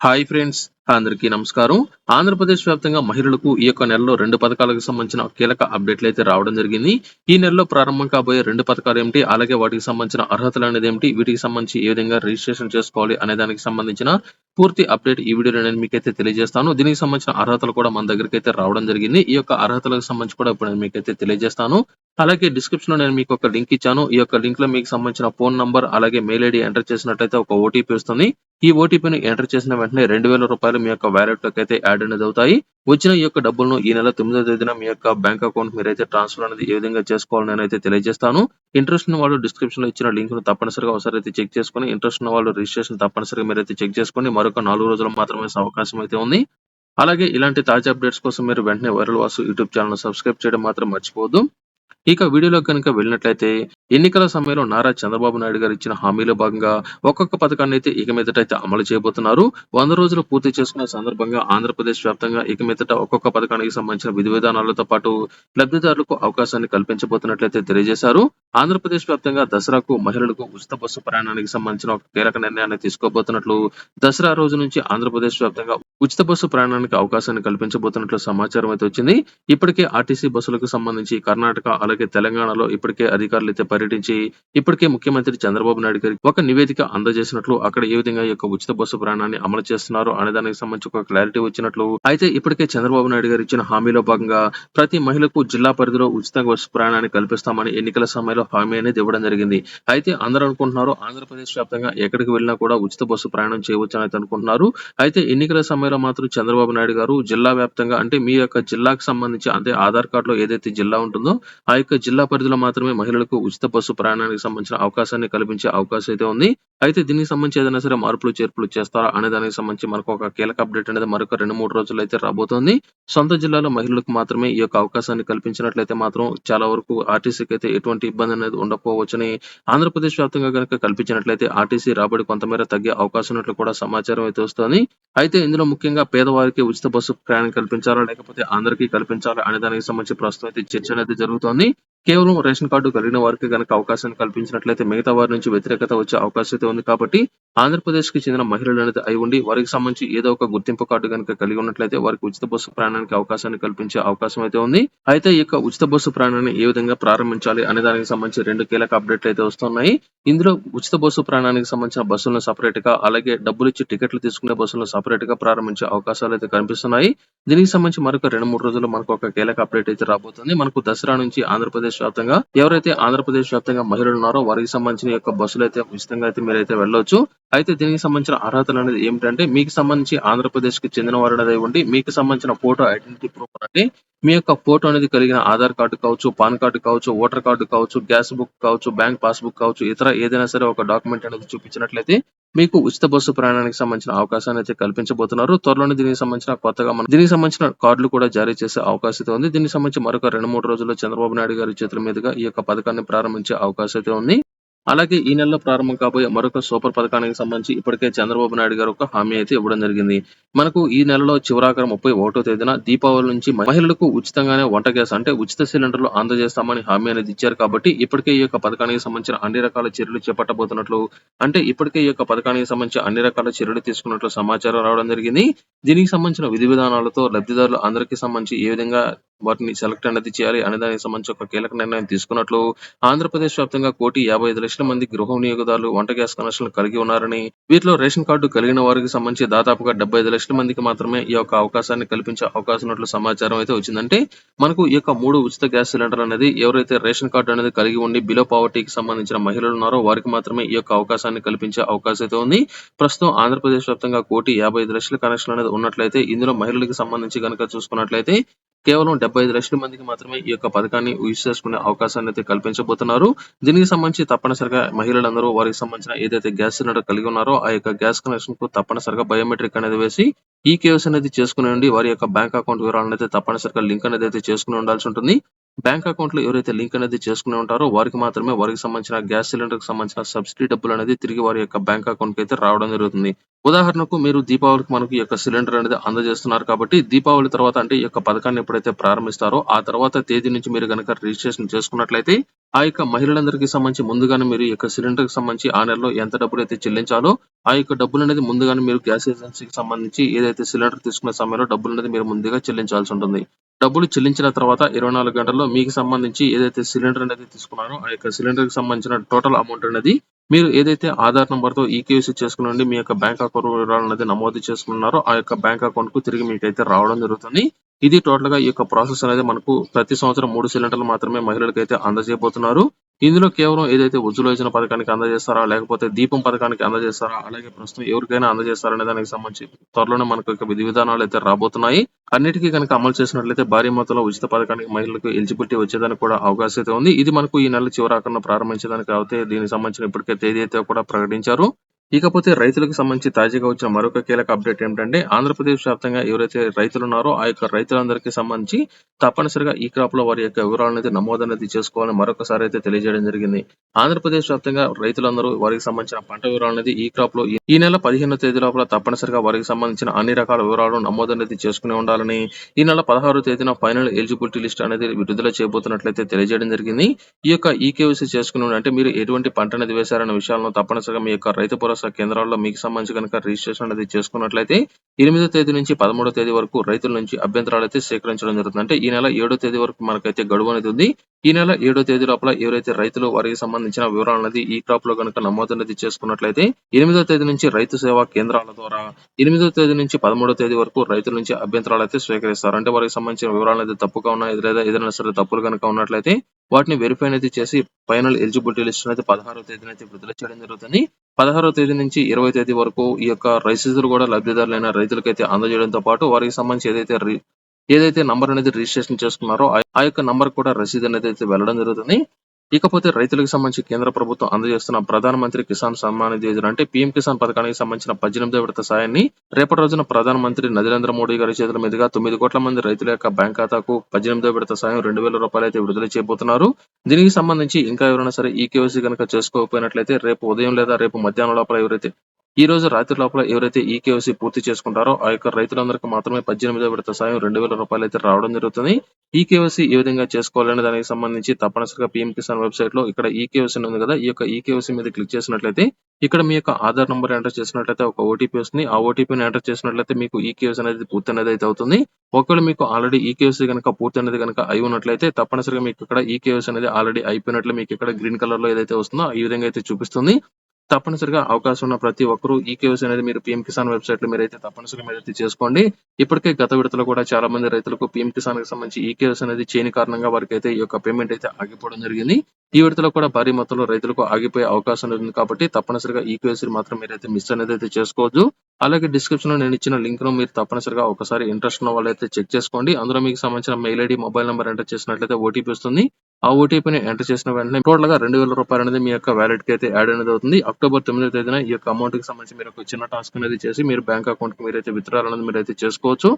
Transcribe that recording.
Hi friends అందరికీ నమస్కారం. ఆంధ్రప్రదేశ్ వ్యాప్తంగా మహిళలకు ఈ యొక్క నెలలో రెండు పథకాలకు సంబంధించిన కీలక అప్డేట్లు అయితే రావడం జరిగింది. ఈ నెలలో ప్రారంభం కాబోయే రెండు పథకాలు ఏమిటి? అలాగే వాటికి సంబంధించిన అర్హతలు అనేది ఏమిటి? వీటికి సంబంధించి ఏ విధంగా రిజిస్ట్రేషన్ చేసుకోవాలి అనే దానికి సంబంధించిన పూర్తి అప్డేట్ ఈ వీడియోలో నేను మీకైతే తెలియజేస్తాను. దీనికి సంబంధించిన అర్హతలు కూడా మన దగ్గరికి అయితే రావడం జరిగింది. ఈ యొక్క అర్హతలకు సంబంధించి కూడా ఇప్పుడు నేను మీకైతే తెలియజేస్తాను. అలాగే డిస్క్రిప్షన్లో నేను మీకు ఒక లింక్ ఇచ్చాను. ఈ యొక్క లింక్లో మీకు సంబంధించిన ఫోన్ నంబర్ అలాగే మెయిల్ ఐడి ఎంటర్ చేసినట్లయితే ఒక ఓటీపీ వస్తుంది. ఈ ఓటీపీని ఎంటర్ చేసిన వెంటనే రెండు వేల రూపాయలు మీ యొక్క వ్యాలెట్లోకి అయితే యాడ్ అనేది అవుతాయి. వచ్చిన ఈ యొక్క డబ్బులను ఈ నెల తొమ్మిదో తేదీన మీ యొక్క బ్యాంక్ అకౌంట్ మీరైతే ట్రాన్స్ఫర్ అనేది ఏ విధంగా చేసుకోవాలని నేనైతే తెలియజేస్తాను. ఇంట్రెస్ట్ ఉన్న వాళ్ళు డిస్క్రిప్షన్లో ఇచ్చిన లింక్ను తప్పనిసరిగా ఒకసారి అయితే చెక్ చేసుకుని ఇంట్రెస్ట్ ఉన్న వాళ్ళు రిజిస్ట్రేషన్ తప్పనిసరిగా మీరైతే చెక్ చేసుకుని మరొక నాలుగు రోజులు మాత్రమే అవకాశం అయితే ఉంది. అలాగే ఇలాంటి తాజా అప్డేట్స్ కోసం మీరు వెంటనే viral Vasu YouTube channel subscribe చేయడం మాత్రం మర్చిపోవద్దు. ఇక వీడియోలో కనుక వెళ్ళినట్లయితే ఎన్నికల సమయంలో నారా చంద్రబాబు నాయుడు గారు ఇచ్చిన హామీలో భాగంగా ఒక్కొక్క పథకాన్ని అయితే ఇక మీదట అయితే అమలు చేయబోతున్నారు. వంద రోజులు పూర్తి చేసుకున్న సందర్భంగా ఆంధ్రప్రదేశ్ వ్యాప్తంగా ఇక మీదట ఒక్కొక్క పథకానికి సంబంధించిన విధి విధానాలతో పాటు లబ్ధిదారులకు అవకాశాన్ని కల్పించబోతున్నట్లయితే తెలియజేశారు. ఆంధ్రప్రదేశ్ వ్యాప్తంగా దసరాకు మహిళలకు ఉచిత బస్సు ప్రయాణానికి సంబంధించిన ఒక కీలక నిర్ణయాన్ని తీసుకోబోతున్నట్లు దసరా రోజు నుంచి ఆంధ్రప్రదేశ్ వ్యాప్తంగా ఉచిత బస్సు ప్రయాణానికి అవకాశాన్ని కల్పించబోతున్నట్లు సమాచారం అయితే వచ్చింది. ఇప్పటికే ఆర్టీసీ బస్సులకు సంబంధించి కర్ణాటక అలాగే తెలంగాణలో ఇప్పటికే అధికారులు అయితే పర్యటించి ఇప్పటికే ముఖ్యమంత్రి చంద్రబాబు నాయుడు గారికి ఒక నివేదిక అందజేసినట్లు అక్కడ ఏ విధంగా యొక్క ఉచిత బస్సు ప్రయాణాన్ని అమలు చేస్తున్నారు అనే దానికి సంబంధించి ఒక క్లారిటీ వచ్చినట్లు. అయితే ఇప్పటికే చంద్రబాబు నాయుడు గారు ఇచ్చిన హామీలో భాగంగా ప్రతి మహిళకు జిల్లా పరిధిలో ఉచిత బస్సు ప్రయాణాన్ని కల్పిస్తామని ఎన్నికల సమయంలో హామీ అనేది ఇవ్వడం జరిగింది. అయితే అందరూ అనుకుంటున్నారు ఆంధ్రప్రదేశ్ వ్యాప్తంగా ఎక్కడికి వెళ్ళినా కూడా ఉచిత బస్సు ప్రయాణం చేయవచ్చు అని అనుకుంటున్నారు. అయితే ఎన్నికల సమయంలో మాత్రం చంద్రబాబు నాయుడు గారు జిల్లా వ్యాప్తంగా అంటే మీ యొక్క జిల్లాకు సంబంధించి అంటే ఆధార్ కార్డులో ఏదైతే జిల్లా ఉంటుందో ఆ యొక్క జిల్లా పరిధిలో మాత్రమే మహిళలకు ఉచిత బస్సు ప్రయాణానికి సంబంధించిన అవకాశాన్ని కల్పించే అవకాశం అయితే ఉంది. అయితే దీనికి సంబంధించి ఏదైనా సరే మార్పులు చేర్పులు చేస్తారా అనే దానికి సంబంధించి మనకు ఒక కీలక అప్డేట్ అనేది మరొక రెండు మూడు రోజులు అయితే రాబోతోంది. సొంత జిల్లాలో మహిళలకు మాత్రమే ఈ యొక్క అవకాశాన్ని కల్పించినట్లయితే మాత్రం చాలా వరకు ఆర్టీసీకి అయితే ఎటువంటి ఇబ్బంది అనేది ఉండకపోవచ్చని ఆంధ్రప్రదేశ్ వ్యాప్తంగా కనుక కల్పించినట్లయితే ఆర్టీసీ రాబడి కొంతమేర తగ్గే అవకాశం ఉన్నట్లు కూడా సమాచారం అయితే వస్తోంది. అయితే ఇందులో ముఖ్యంగా పేదవారికి ఉచిత బస్సు ప్రయాణం కల్పించాలా లేకపోతే అందరికీ కల్పించాలా అనే దానికి సంబంధించి ప్రస్తుతం అయితే చర్చ అనేది జరుగుతోంది. కేవలం రేషన్ కార్డు కలిగిన వారికి గనక అవకాశాన్ని కల్పించినట్లయితే మిగతా వారి నుంచి వ్యతిరేకత వచ్చే అవకాశం అయితే ఉంది కాబట్టి ఆంధ్రప్రదేశ్కి చెందిన మహిళలు అనేది అయి ఉండి వారికి సంబంధించి ఏదో ఒక గుర్తింపు కార్డు కనుక కలిగి ఉన్నట్లయితే వారికి ఉచిత బస్సు ప్రయాణానికి అవకాశాన్ని కల్పించే అవకాశం అయితే ఉంది. అయితే ఈ యొక్క ఉచిత బస్సు ప్రయాణాన్ని ఏ విధంగా ప్రారంభించాలి అనే దానికి సంబంధించి రెండు కీలక అప్డేట్లు అయితే వస్తున్నాయి. ఇందులో ఉచిత బస్సు ప్రయాణానికి సంబంధించిన బస్సులను సపరేట్గా అలాగే డబ్బులు ఇచ్చి టికెట్లు తీసుకునే బస్సులను సపరేట్గా ప్రారంభించే అవకాశాలు అయితే కనిపిస్తున్నాయి. దీనికి సంబంధించి మరొక రెండు మూడు రోజుల్లో మనకు ఒక కీలక అప్డేట్ అయితే రాబోతుంది. మనకు దసరా నుంచి ఆంధ్రప్రదేశ్ వ్యాప్తంగా ఎవరైతే ఆంధ్రప్రదేశ్ వ్యాప్తంగా మహిళలు ఉన్నారో వారికి సంబంధించిన యొక్క బస్సులు అయితే ఉచితంగా అయితే మీరైతే వెళ్ళొచ్చు. అయితే దీనికి సంబంధించిన అర్హతలు అనేది ఏమిటంటే మీకు సంబంధించి ఆంధ్రప్రదేశ్కి చెందిన వారు అనేది ఇవ్వండి మీకు సంబంధించిన ఫోటో ఐడెంటిటీ ప్రూఫ్ అనేది మీ యొక్క ఫోటో అనేది కలిగిన ఆధార్ కార్డు కావచ్చు పాన్ కార్డు కావచ్చు ఓటర్ కార్డు కావచ్చు గ్యాస్ బుక్ కావచ్చు బ్యాంక్ పాస్బుక్ కావచ్చు ఇతర ఏదైనా సరే ఒక డాక్యుమెంట్ అనేది చూపించినట్లయితే మీకు ఉచిత బస్సు ప్రయాణానికి సంబంధించిన అవకాశాన్ని అయితే కల్పించబోతున్నారు. త్వరలోనే దీనికి సంబంధించిన కొత్తగా మనం దీనికి సంబంధించిన కార్డులు కూడా జారీ చేసే అవకాశం అయితే ఉంది. దీనికి సంబంధించి మరొక రెండు మూడు రోజుల్లో చంద్రబాబు నాయుడు గారి చేతుల మీదుగా ఈ యొక్క పథకాన్ని ప్రారంభించే అవకాశం అయితే ఉంది. అలాగే ఈ నెలలో ప్రారంభం కాబోయే మరొక సూపర్ పథకానికి సంబంధించి ఇప్పటికే చంద్రబాబు నాయుడు గారు ఒక హామీ అయితే ఇవ్వడం జరిగింది. మనకు ఈ నెలలో చివరాఖరు ముప్పై ఒకటో తేదీన దీపావళి నుంచి మహిళలకు ఉచితంగానే వంట గ్యాస్ అంటే ఉచిత సిలిండర్లు అందజేస్తామని హామీ అనేది ఇచ్చారు కాబట్టి ఇప్పటికే ఈ యొక్క పథకానికి సంబంధించిన అన్ని రకాల చర్యలు చేపట్టబోతున్నట్లు అంటే ఇప్పటికే ఈ యొక్క పథకానికి సంబంధించి అన్ని రకాల చర్యలు తీసుకున్నట్లు సమాచారం రావడం జరిగింది. దీనికి సంబంధించిన విధి విధానాలతో లబ్ధిదారులు అందరికీ సంబంధించి ఏ విధంగా వాటిని సెలెక్ట్ అనేది చేయాలి అనే దానికి సంబంధించి ఒక కీలక నిర్ణయం తీసుకున్నట్లు ఆంధ్రప్రదేశ్ వ్యాప్తంగా కోటి యాభై ఐదు లక్షల మంది గృహ వినియోగదారులు వంట గ్యాస్ కనెక్షన్లు కలిగి ఉన్నారని వీటిలో రేషన్ కార్డు కలిగిన వారికి సంబంధించి దాదాపుగా డెబ్బై ఐదు లక్షల మందికి మాత్రమే ఈ యొక్క అవకాశాన్ని కల్పించే అవకాశం ఉన్నట్లు సమాచారం అయితే వచ్చిందంటే మనకు ఈ యొక్క మూడు ఉచిత గ్యాస్ సిలిండర్ అనేది ఎవరైతే రేషన్ కార్డు అనేది కలిగి ఉండి బిలో పావర్టీకి సంబంధించిన మహిళలు ఉన్నారో వారికి మాత్రమే ఈ యొక్క అవకాశాన్ని కల్పించే అవకాశం అయితే ఉంది. ప్రస్తుతం ఆంధ్రప్రదేశ్ వ్యాప్తంగా కోటి యాభై ఐదు లక్షల కనెక్షన్ అనేది ఉన్నట్లయితే ఇందులో మహిళలకు సంబంధించి కనుక చూసుకున్నట్లయితే కేవలం డెబ్బై ఐదు లక్షల మందికి మాత్రమే ఈ యొక్క పథకాన్ని యూజ్ చేసుకునే అవకాశాన్ని అయితే కల్పించబోతున్నారు. దీనికి సంబంధించి తప్పనిసరిగా మహిళలందరూ వారికి సంబంధించిన ఏదైతే గ్యాస్ సిలిండర్ కలిగి ఉన్నారో ఆ యొక్క గ్యాస్ కనెక్షన్కు తప్పనిసరిగా బయోమెట్రిక్ అనేది వేసి ఈ కేవైసీ అనేది చేసుకుని ఉండి వారి యొక్క బ్యాంక్ అకౌంట్ వివరాలను అయితే తప్పనిసరిగా లింక్ అనేది అయితే చేసుకుని ఉండాల్సి ఉంటుంది. బ్యాంక్ అకౌంట్లో ఎవరైతే లింక్ అనేది చేసుకుని ఉంటారో వారికి మాత్రమే వారికి సంబంధించిన గ్యాస్ సిలిండర్కి సంబంధించిన సబ్సిడీ డబ్బులు అనేది తిరిగి వారి యొక్క బ్యాంక్ అకౌంట్కి అయితే రావడం జరుగుతుంది. ఉదాహరణకు మీరు దీపావళికి మనకు ఈ యొక్క సిలిండర్ అనేది అందజేస్తున్నారు కాబట్టి దీపావళి తర్వాత అంటే ఈ యొక్క పథకాన్ని ఎప్పుడైతే ప్రారంభిస్తారో ఆ తర్వాత తేదీ నుంచి మీరు గనక రిజిస్ట్రేషన్ చేసుకున్నట్లయితే ఆ యొక్క మహిళలందరికీ సంబంధించి ముందుగానే మీరు ఈ యొక్క సిలిండర్కి సంబంధించి ఆ నెలలో ఎంత డబ్బులు అయితే చెల్లించాలో ఆ యొక్క డబ్బులు అనేది ముందుగానే మీరు గ్యాస్ ఏజెన్సీకి సంబంధించి ఏదైతే సిలిండర్ తీసుకునే సమయంలో డబ్బులు అనేది మీరు ముందుగా చెల్లించాల్సి ఉంటుంది. డబ్బులు చెల్లించిన తర్వాత ఇరవై నాలుగు గంటల్లో మీకు సంబంధించి ఏదైతే సిలిండర్ అనేది తీసుకున్నారో ఆ యొక్క సిలిండర్కి సంబంధించిన టోటల్ అమౌంట్ అనేది మీరు ఏదైతే ఆధార్ నంబర్తో ఈకేసీ చేసుకుని మీ యొక్క బ్యాంక్ అకౌంట్ వివరాలు అనేది నమోదు చేసుకున్నారో ఆ యొక్క బ్యాంక్ అకౌంట్కు తిరిగి మీకైతే రావడం జరుగుతుంది. ఇది టోటల్గా ఈ యొక్క ప్రాసెస్ అనేది మనకు ప్రతి సంవత్సరం మూడు సిలిండర్లు మాత్రమే మహిళలకు అయితే అందజేయబోతున్నారు. ఇందులో కేవలం ఏదైతే ఉజ్వల యోజన పథకానికి అందజేస్తారా లేకపోతే దీపం పథకానికి అందజేస్తారా అలాగే ప్రస్తుతం ఎవరికైనా అందజేస్తారా దానికి సంబంధించి త్వరలోనే మనకు విధి విధానాలు అయితే రాబోతున్నాయి. అన్నిటికీ కనుక అమలు చేసినట్లయితే భారీ మొత్తంలో ఉచిత పథకానికి మహిళలకు ఎలిజిబిలిటీ వచ్చేదానికి కూడా అవకాశం అయితే ఉంది. ఇది మనకు ఈ నెల చివరాకన్నా ప్రారంభించడానికి అయితే దీనికి సంబంధించిన ఇప్పటికే తేదీ అయితే కూడా ప్రకటించారు. ఇకపోతే రైతులకు సంబంధించి తాజాగా వచ్చిన మరొక కీలక అప్డేట్ ఏమిటంటే ఆంధ్రప్రదేశ్ వ్యాప్తంగా ఎవరైతే రైతులు ఉన్నారో ఆ యొక్క రైతులందరికీ సంబంధించి తప్పనిసరిగా ఈ క్రాప్లో వారి యొక్క వివరాలు అనేది నమోదు అనేది చేసుకోవాలని మరొకసారి అయితే తెలియజేయడం జరిగింది. ఆంధ్రప్రదేశ్ వ్యాప్తంగా రైతులందరూ వారికి సంబంధించిన పంట వివరాలు అనేది ఈ క్రాప్లో ఈ నెల పదిహేనో తేదీ లోపల తప్పనిసరిగా వారికి సంబంధించిన అన్ని రకాల వివరాలు నమోదు అనేది చేసుకుని ఉండాలని ఈ నెల పదహారు తేదీన ఫైనల్ ఎలిజిబిలిటీ లిస్ట్ అనేది విడుదల చేయబోతున్నట్లయితే తెలియజేయడం జరిగింది. ఈ యొక్క ఈకేవీసీ చేసుకుని అంటే మీరు ఎటువంటి పంట అనేది వేశారన్న విషయాలను తప్పనిసరిగా మీ యొక్క రైతు భరోసా కేంద్రాల్లో మీకు సంబంధించి కనుక రిజిస్ట్రేషన్ అనేది చేసుకున్నట్లయితే ఎనిమిదో తేదీ నుంచి పదమూడో తేదీ వరకు రైతుల నుంచి అభ్యంతరాలు అయితే సేకరించడం జరుగుతుంది. అంటే ఈ నెల ఏడో తేదీ వరకు మనకైతే గడువు అనేది ఉంది. ఈ నెల ఏడో తేదీ లోపల ఎవరైతే రైతులు వారికి సంబంధించిన వివరాలు అనేది ఈ క్రాప్లో కనుక నమోదు అనేది చేసుకున్నట్లయితే ఎనిమిదో తేదీ నుంచి రైతు సేవా కేంద్రాల ద్వారా ఎనిమిదో తేదీ నుంచి పదమూడో తేదీ వరకు రైతుల నుంచి అభ్యంతరాలు అయితే స్వీకరిస్తారు. అంటే వారికి సంబంధించిన వివరాలు అనేది తప్పుగా ఉన్నాయి లేదా ఏదైనా సరే తప్పులు కనుక ఉన్నట్లయితే వాటిని వెరిఫై అనేది చేసి ఫైనల్ ఎలిజిబిలిటీ లిస్ట్ అయితే పదహారో తేదీన అయితే విడుదల చేయడం జరుగుతుంది. పదహారో తేదీ నుంచి ఇరవై తేదీ వరకు ఈ యొక్క రసీదులు కూడా లబ్ధిదారులైన రైతులకైతే అందజేయడంతో పాటు వారికి సంబంధించి ఏదైతే రి- ఏదైతే నంబర్ అనేది రిజిస్ట్రేషన్ చేసుకున్నారో ఆ- ఆ యొక్క నంబర్ కూడా రసీదు అనేది అయితే వెళ్ళడం జరుగుతుంది. ఇకపోతే రైతులకు సంబంధించి కేంద్ర ప్రభుత్వం అందజేస్తున్న ప్రధాన మంత్రి కిసాన్ సమ్మాన్ నిధి యోజన అంటే పీఎం కిసాన్ పథకానికి సంబంధించిన పద్దెనిమిదో విడత సాయాన్ని రేపటి రోజున ప్రధాన మంత్రి నరేంద్ర మోడీ గారి చేతుల మీదుగా తొమ్మిది కోట్ల మంది రైతుల యొక్క బ్యాంక్ ఖాతాకు పద్దెనిమిదో విడత సాయం రెండు వేల రూపాయలు అయితే విడుదల చేయబోతున్నారు. దీనికి సంబంధించి ఇంకా ఎవరైనా సరే ఈ కేవైసీ కనుక చేసుకోకపోయినట్లయితే రేపు ఉదయం లేదా రేపు మధ్యాహ్నం లోపల ఎవరైతే ఈ రోజు రాత్రి లోపల ఎవరైతే ఈ కేవైసీ పూర్తి చేసుకుంటారో ఆ యొక్క రైతులందరికీ మాత్రమే పద్దెనిమిదో విడత సాయం రెండు వేల రూపాయలు అయితే రావడం జరుగుతుంది. ఈ కేవైసీ ఏ విధంగా చేసుకోవాలనే దానికి సంబంధించి తప్పనిసరిగా పిఎం కిసాన్ వెబ్సైట్లో ఇక్కడ ఈ కేవైసీ ఉంది కదా ఈ యొక్క ఈ కేవైసీ మీద క్లిక్ చేసినట్లయితే ఇక్కడ మీ యొక్క ఆధార్ నంబర్ ఎంటర్ చేసినట్లయితే ఒక ఓటీపీ వస్తుంది. ఆ ఓటీపీని ఎంటర్ చేసినట్లయితే మీకు ఈ కేవైసీ అనేది పూర్తి అనేది అయితే అవుతుంది. ఒకవేళ మీకు ఆల్రెడీ ఈ కేవైసీ కనుక పూర్తి అనేది కనుక అయి ఉన్నట్లయితే తప్పనిసరిగా మీకు ఇక్కడ ఈ కేవైసీ అనేది ఆల్రెడీ అయిపోయినట్లు మీకు ఇక్కడ గ్రీన్ కలర్లో ఏదైతే వస్తుందో ఈ విధంగా అయితే చూపిస్తుంది. తప్పనిసరిగా అవకాశం ఉన్న ప్రతి ఒక్కరూ ఈ కేవైసీ అనేది మీరు పీఎం కిసాన్ వెబ్సైట్లో మీరైతే తప్పనిసరిగా మీరైతే చేసుకోండి. ఇప్పటికే గత విడతలో కూడా చాలా మంది రైతులకు పీఎం కిసాన్కి సంబంధించి ఈ కేవైసీ అనేది చేయని కారణంగా వారికి అయితే ఈ యొక్క పేమెంట్ అయితే ఆగిపోవడం జరిగింది. ఈ విడతలో కూడా భారీ మొత్తంలో రైతులకు ఆగిపోయే అవకాశం ఉంది కాబట్టి తప్పనిసరిగా ఈ కేవైసీ మాత్రం మీరైతే మిస్ అనేది అయితే చేసుకోవద్దు. అలాగే డిస్క్రిప్షన్లో నేను ఇచ్చిన లింక్ను మీరు తప్పనిసరిగా ఒకసారి ఇంట్రెస్ట్ ఉన్న వాళ్ళైతే చెక్ చేసుకోండి. అందులో మీకు సంబంధించిన mail ID mobile number enter చేసినట్లయితే ఓటీపీ వస్తుంది. ఆ ఓటీపీని ఎంటర్ చేసిన వెంటనే టోటల్గా రెండు వేల రూపాయలు అనేది మీ యొక్క వ్యాలెట్కి అయితే యాడ్ అనేది అవుతుంది. అక్టోబర్ తొమ్మిదో తేదీన ఈ యొక్క అమౌంట్కి సంబంధించి మీరు ఒక చిన్న టాస్క్ అనేది చేసి మీరు బ్యాంక్ అకౌంట్కి మీరైతే విత్డ్రాల్ అనేది మీరైతే చేసుకోవచ్చు.